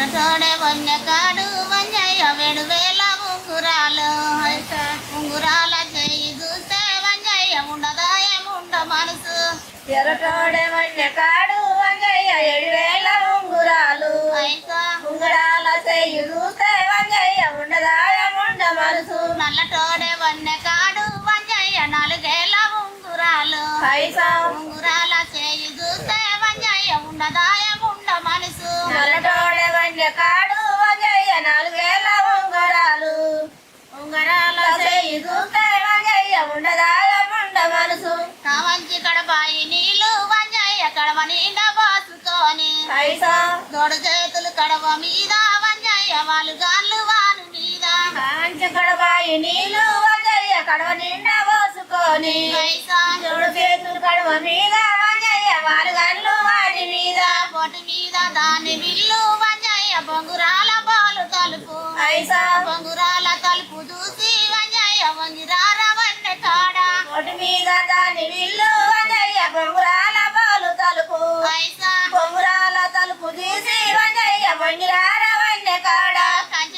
ఎర్రటోడే వన్యకాడు వంజయ్య వేడు వేల ఉంగురాలు. ఉంగురాల చెయ్యి చూస్తే వంజయ్య ఉండదాయముండ మనసు. ఎర్రటోడే మన్య కాడు వంగయ్య ఏడు వేల ఉంగురాలు ఉంగరాల చెయ్యి చూస్తే వంగయ్య ఉండదాయముండ మనసు. నల్లటోడే వన్యకాడు వంజయ్య నాలుగేల ఉంగురాలు. ఉంగురాల చూస్తే వంగయ్య ఉండదాయముండ మనసు కావంచి కడపాయి నీళ్ళు వంజయ్య కడవ నిండా పోసుకొని పైసా. తోడు చేతులు కడవ మీద వంజయ్య వాళ్ళు గాళ్ళు వాను మీద. కాంచి కడబాయి నీళ్ళు వంగయ్య కడవ నిండా పోసుకొని పైసా. చూడు చేతులు కడవ మీద వంగయ్య వారు గన్లు వారి మీద. పొటి మీద దాని విల్లు వంజయ్య బొంగురాల పాలు తలుపు. పైసా. బొంగురాల దాని విల్లు వంగయ్య బొంగురాల